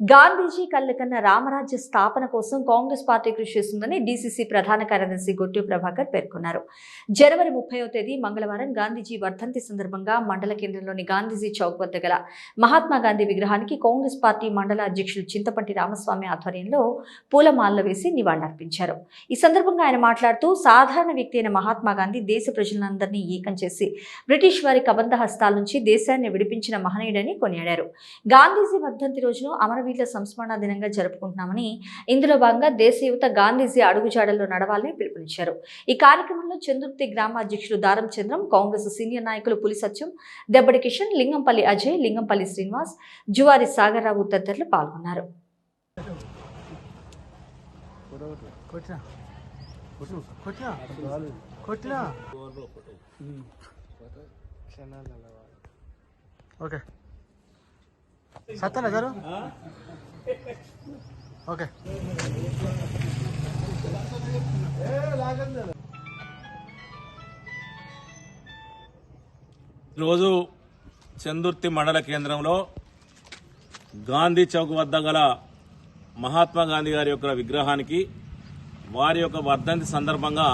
గాంధీజీ కళ్ళకన్న రామరాజ్య స్థాపన కోసం కాంగ్రెస్ పార్టీ కృషి చేస్తుందని డీసీసీ ప్రధాన కార్యదర్శి గొట్టు ప్రభాకర్ పేర్కొన్నారు. జనవరి ముప్పైవ తేదీ మంగళవారం గాంధీజీ వర్ధంతి సందర్భంగా మండల కేంద్రంలోని గాంధీజీ చౌక్ వద్ద గల మహాత్మా గాంధీ విగ్రహానికి కాంగ్రెస్ పార్టీ మండల అధ్యక్షులు చింతపంటి రామస్వామి ఆధ్వర్యంలో పూలమాలలు వేసి నివాళులర్పించారు. ఈ సందర్భంగా ఆయన మాట్లాడుతూ సాధారణ వ్యక్తి అయిన మహాత్మా గాంధీ దేశ ప్రజలందరినీ ఏకం చేసి బ్రిటిష్ వారి కబంధ హస్తాల నుంచి దేశాన్ని విడిపించిన మహనీయుడని కొనియాడారు. గాంధీజీ వర్ధంతి రోజును అమరవీరుల సంస్మరణ దినంగా జరుపుకుంటున్నామని ఇందులో భాగంగా దేశ యువత గాంధీజీ అడుగుజాడల్లో నడవాలని పిలుపునిచ్చారు. ఈ కార్యక్రమంలో చందుర్తి గ్రామ అధ్యక్షులు దారం చంద్రం కాంగ్రెస్ సీనియర్ నాయకులు పులి సత్యం దెబ్బడి కిషన్ లింగంపల్లి అజయ్ లింగంపల్లి శ్రీనివాస్ జువారి సాగర్రావు తదితరులు పాల్గొన్నారు. ఓకే. సత్తనా గారు ఓకే. ఈరోజు చందుర్తి మండల కేంద్రంలో గాంధీ చౌక్ వద్ద గల మహాత్మా గాంధీ గారి యొక్క విగ్రహానికి వారి యొక్క వర్ధంతి సందర్భంగా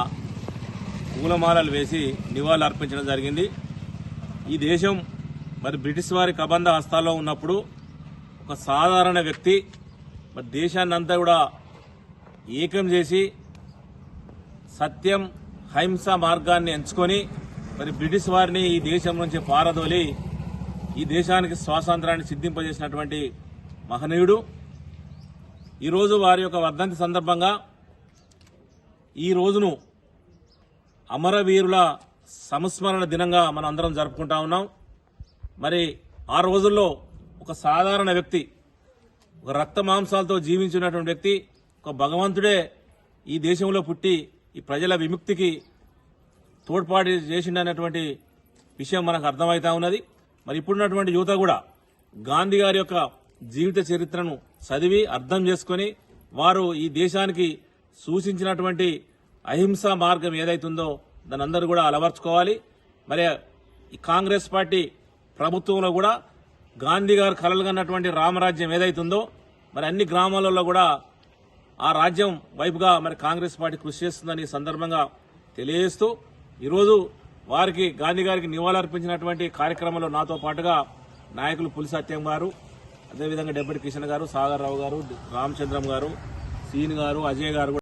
పూలమాలలు వేసి నివాళులు అర్పించడం జరిగింది. ఈ దేశం మరి బ్రిటిష్ వారి కబంధ హస్తాల్లో ఉన్నప్పుడు ఒక సాధారణ వ్యక్తి మరి దేశాన్ని అంతా కూడా ఏకం చేసి సత్యం అహింస మార్గాన్ని ఎంచుకొని మరి బ్రిటిష్ వారిని ఈ దేశం నుంచి పారదోలి ఈ దేశానికి స్వాతంత్రాన్ని సిద్ధింపజేసినటువంటి మహనీయుడు. ఈరోజు వారి యొక్క వర్ధంతి సందర్భంగా ఈ రోజును అమరవీరుల సంస్మరణ దినంగా మనం అందరం జరుపుకుంటా ఉన్నాం. మరి ఆ రోజుల్లో ఒక సాధారణ వ్యక్తి ఒక రక్త మాంసాలతో జీవించినటువంటి వ్యక్తి ఒక భగవంతుడే ఈ దేశంలో పుట్టి ఈ ప్రజల విముక్తికి తోడ్పాటు చేసిండనేటువంటి విషయం మనకు అర్థమవుతా ఉన్నది. మరి ఇప్పుడున్నటువంటి యువత కూడా గాంధీ గారి యొక్క జీవిత చరిత్రను చదివి అర్థం చేసుకొని వారు ఈ దేశానికి సూచించినటువంటి అహింసా మార్గం ఏదైతుందో దాని అందరూ కూడా అలవర్చుకోవాలి. మరి ఈ కాంగ్రెస్ పార్టీ ప్రభుత్వంలో కూడా గాంధీ గారు కలలుగన్నటువంటి రామరాజ్యం ఏదైతుందో మరి అన్ని గ్రామాలలో కూడా ఆ రాజ్యం వైపుగా మరి కాంగ్రెస్ పార్టీ కృషి చేస్తుందని సందర్భంగా తెలియజేస్తూ ఈరోజు వారికి గాంధీ గారికి నివాళులర్పించినటువంటి కార్యక్రమంలో నాతో పాటుగా నాయకులు పులి సత్యం గారు అదేవిధంగా డెబ్బటి కిషన్ గారు సాగర్ రావు గారు రామచంద్రం గారు సీన్ గారు అజయ్ గారు కూడా